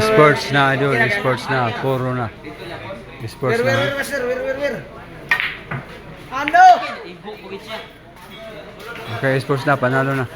Sports na idol, sports na, puro na. Sports Where, where, na. where, sir? Where, where, where? Ano? Okay, sports na, panalo na.